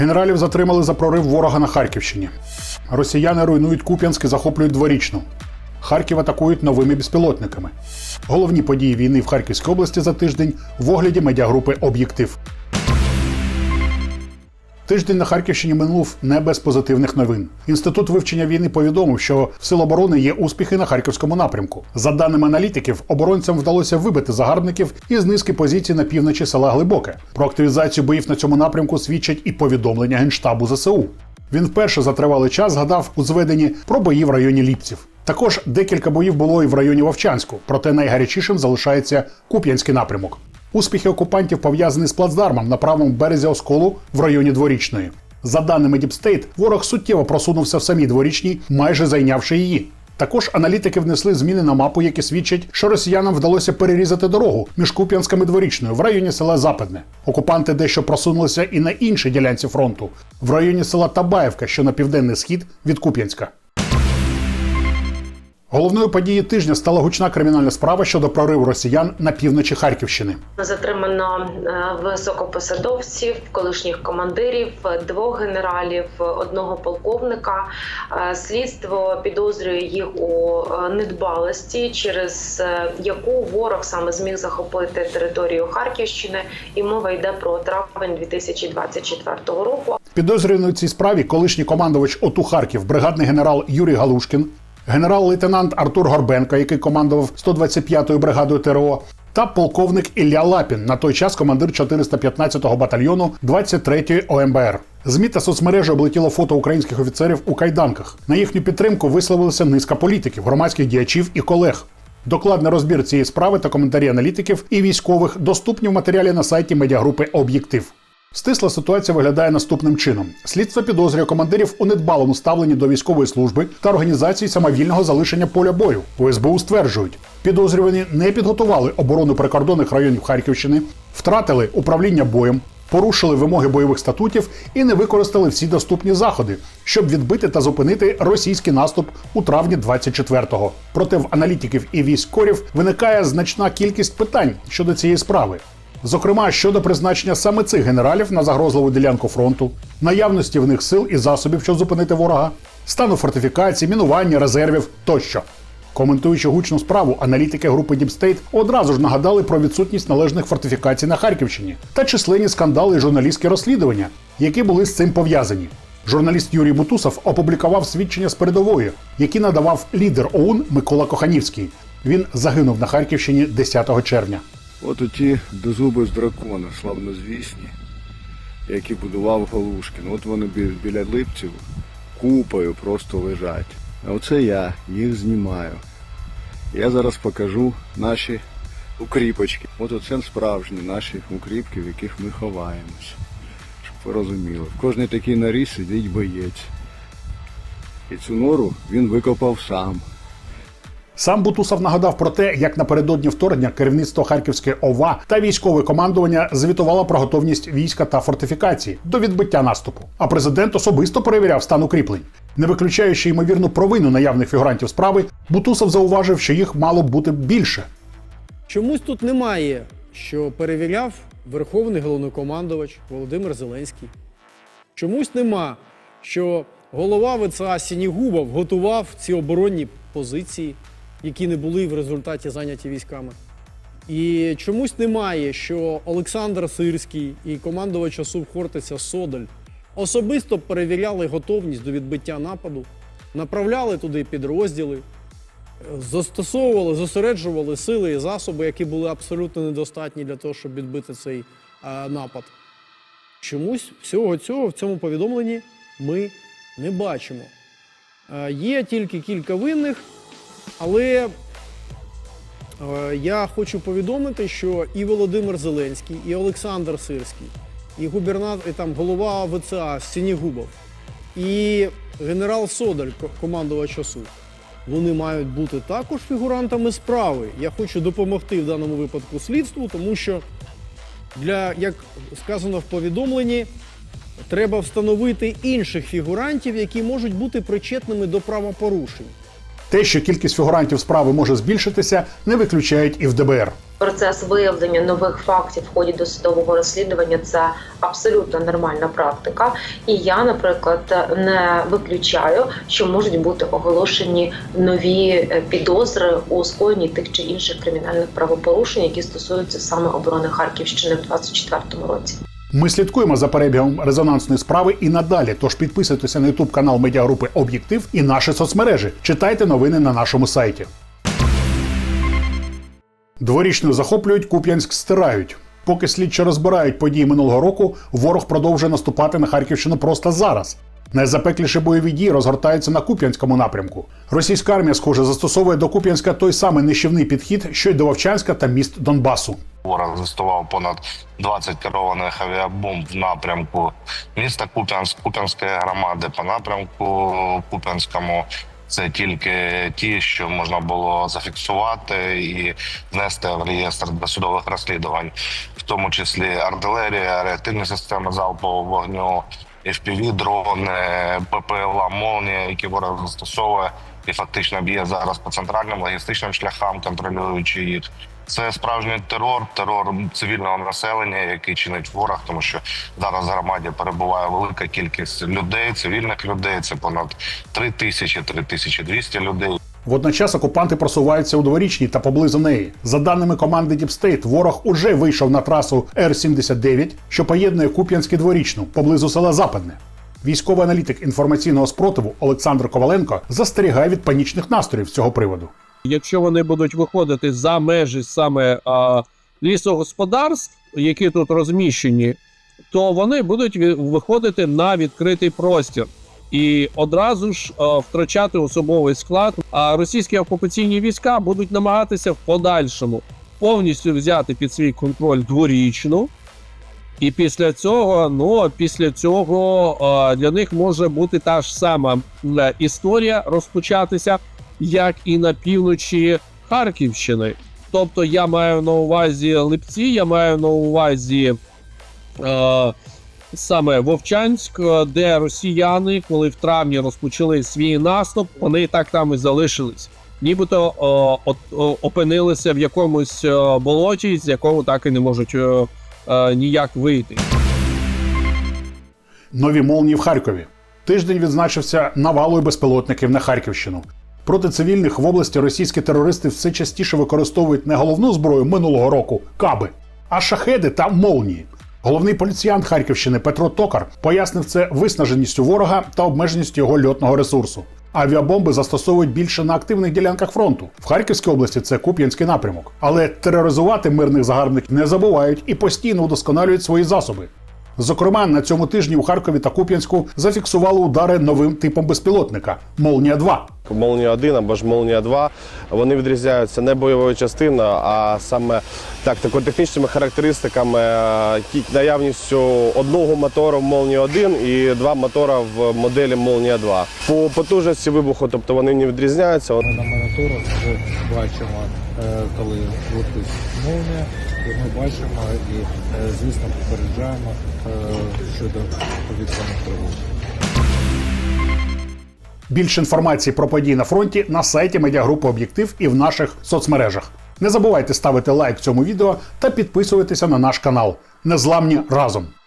Генералів затримали за прорив ворога на Харківщині. Росіяни руйнують Куп'янськ і захоплюють дворічну. Харків атакують новими безпілотниками. Головні події війни в Харківській області за тиждень в огляді медіагрупи Об'єктив. Тиждень на Харківщині минув не без позитивних новин. Інститут вивчення війни повідомив, що в Сил оборони є успіхи на харківському напрямку. За даними аналітиків, оборонцям вдалося вибити загарбників із низки позицій на півночі села Глибоке. Про активізацію боїв на цьому напрямку свідчать і повідомлення генштабу ЗСУ. Він вперше за тривалий час згадав у зведенні про бої в районі Ліпців. Також декілька боїв було і в районі Вовчанську, проте найгарячішим залишається Куп'янський напрямок. Успіхи окупантів пов'язані з плацдармом на правому березі Осколу в районі Дворічної. За даними Діпстейт, ворог суттєво просунувся в самій дворічній, майже зайнявши її. Також аналітики внесли зміни на мапу, які свідчать, що росіянам вдалося перерізати дорогу між Куп'янськом і Дворічною в районі села Западне. Окупанти дещо просунулися і на іншій ділянці фронту в районі села Табаєвка, що на південний схід від Куп'янська. Головною подією тижня стала гучна кримінальна справа щодо прориву росіян на півночі Харківщини. Затримано е, високопосадовців, колишніх командирів, двох генералів, одного полковника. Е, Слідство підозрює їх у е, недбалості, через яку ворог саме зміг захопити територію Харківщини, і мова йде про травень 2024 року. Підозрюваний у цій справі колишній командувач ОТУ Харків, бригадний генерал Юрій Галушкін, генерал-лейтенант Артур Горбенко, який командував 125-ю бригадою ТРО, та полковник Ілля Лапін, на той час командир 415-го батальйону 23-ї ОМБР. ЗМІ та соцмережі облетіло фото українських офіцерів у кайданках. На їхню підтримку висловилися низка політиків, громадських діячів і колег. Докладний розбір цієї справи та коментарі аналітиків і військових доступні в матеріалі на сайті медіагрупи Об'єктив. Стисла ситуація виглядає наступним чином: слідство підозрює командирів у недбалому ставленні до військової служби та організації самовільного залишення поля бою. У СБУ стверджують, підозрювані не підготували оборону прикордонних районів Харківщини, втратили управління боєм, порушили вимоги бойових статутів і не використали всі доступні заходи, щоб відбити та зупинити російський наступ у травні 24-го. Проте в аналітиків і військорів виникає значна кількість питань щодо цієї справи. Зокрема, щодо призначення саме цих генералів на загрозливу ділянку фронту, наявності в них сил і засобів, щоб зупинити ворога, стану фортифікації, мінування, резервів тощо. Коментуючи гучну справу, аналітики групи Діпстейт одразу ж нагадали про відсутність належних фортифікацій на Харківщині та численні скандали і журналістські розслідування, які були з цим пов'язані. Журналіст Юрій Бутусов опублікував свідчення з передової, які надавав лідер ОУН Микола Коханівський. Він загинув на Харківщині 10 червня. От оті дозуби з дракона, славнозвісні, які будував Галушкін. От вони бі- біля липців купою просто лежать. А оце я їх знімаю. Я зараз покажу наші укріпочки. От оце справжні наші укріпки, в яких ми ховаємось. Щоб ви розуміли. В кожній такій норі сидить боєць. І цю нору він викопав сам. Сам Бутусов нагадав про те, як напередодні вторгнення керівництво Харківської ОВА та військове командування звітувало про готовність війська та фортифікації до відбиття наступу. А президент особисто перевіряв стан укріплень. Не виключаючи ймовірну провину наявних фігурантів справи, Бутусов зауважив, що їх мало бути більше. Чомусь тут немає, що перевіряв Верховний головнокомандувач Володимир Зеленський. Чомусь нема, що голова ВЦА Сінігубов готував ці оборонні позиції, які не були в результаті зайняті військами. І чомусь немає, що Олександр Сирський і командувач ОСУ Хортиця Содоль особисто перевіряли готовність до відбиття нападу, направляли туди підрозділи, застосовували, зосереджували сили і засоби, які були абсолютно недостатні для того, щоб відбити цей е, напад. Чомусь всього цього в цьому повідомленні ми не бачимо. Е, є тільки кілька винних, але е, я хочу повідомити, що і Володимир Зеленський, і Олександр Сирський, і губернатор, і там голова ВЦА Сінігубов, і генерал Содоль, ко- командувач ОСУ, вони мають бути також фігурантами справи. Я хочу допомогти в даному випадку слідству, тому що для, як сказано в повідомленні, треба встановити інших фігурантів, які можуть бути причетними до правопорушень. Те, що кількість фігурантів справи може збільшитися, не виключають і в ДБР. Процес виявлення нових фактів в ході досудового розслідування це абсолютно нормальна практика. І я, наприклад, не виключаю, що можуть бути оголошені нові е, підозри у скоєнні тих чи інших кримінальних правопорушень, які стосуються саме оборони Харківщини в 2024 році. Ми слідкуємо за перебігом резонансної справи і надалі. Тож підписуйтеся на ютуб канал медіагрупи Об'єктив і наші соцмережі. Читайте новини на нашому сайті. Дворічну захоплюють, Куп'янськ стирають. Поки слідчі розбирають події минулого року, ворог продовжує наступати на Харківщину просто зараз. Найзапекліші бойові дії розгортаються на Куп'янському напрямку. Російська армія, схоже, застосовує до Куп'янська той самий нищівний підхід, що й до Вовчанська та міст Донбасу. Ворог застував понад 20 керованих авіабомб в напрямку міста Куп'янськ, Куп'янської громади по напрямку Куп'янському. Це тільки ті, що можна було зафіксувати і внести в реєстр досудових розслідувань, в тому числі артилерія, реактивні системи залпового вогню, FPV, дрони, ППЛА, молнія, які ворог застосовує і фактично б'є зараз по центральним логістичним шляхам, контролюючи їх. Це справжній терор, терор цивільного населення, який чинить ворог, тому що зараз в громаді перебуває велика кількість людей, цивільних людей. Це понад 3 тисячі, 3200 людей. Водночас окупанти просуваються у дворічній та поблизу неї. За даними команди Діпстейт, ворог уже вийшов на трасу Р-79, що поєднує Куп'янськ і дворічну поблизу села Западне. Військовий аналітик інформаційного спротиву Олександр Коваленко застерігає від панічних настроїв з цього приводу. Якщо вони будуть виходити за межі саме а, лісогосподарств, які тут розміщені, то вони будуть виходити на відкритий простір і одразу ж а, втрачати особовий склад. А російські окупаційні війська будуть намагатися в подальшому повністю взяти під свій контроль дворічну. І після цього, ну після цього для них може бути та ж сама історія розпочатися, як і на півночі Харківщини. Тобто я маю на увазі Липці, я маю на увазі е, саме Вовчанськ, е, де росіяни, коли в травні розпочали свій наступ, вони так там і залишились. Нібито е, от, о- опинилися в якомусь е, болоті, з якого так і не можуть е, е, ніяк вийти. Нові молнії в Харкові. Тиждень відзначився навалою безпілотників на Харківщину. Проти цивільних в області російські терористи все частіше використовують не головну зброю минулого року каби, а шахеди та молнії. Головний поліціянт Харківщини Петро Токар пояснив це виснаженістю ворога та обмеженістю його льотного ресурсу. Авіабомби застосовують більше на активних ділянках фронту. В Харківській області це Куп'янський напрямок. Але тероризувати мирних загарбників не забувають і постійно удосконалюють свої засоби. Зокрема, на цьому тижні у Харкові та Куп'янську зафіксували удари новим типом безпілотника Молнія 2 Молнія 1 або ж Молнія 2, вони відрізняються не бойовою частиною, а саме тактико-технічними характеристиками, е, наявністю одного мотора в Молнії 1 і два мотора в моделі Молнія 2. По потужності вибуху, тобто вони не відрізняються. Ми на моніторах вже бачимо, е, коли летить молнія, ми бачимо і, е, звісно, попереджаємо щодо повітряних тривог. Більше інформації про події на фронті на сайті медіагрупи Об'єктив і в наших соцмережах. Не забувайте ставити лайк цьому відео та підписуватися на наш канал. Незламні разом!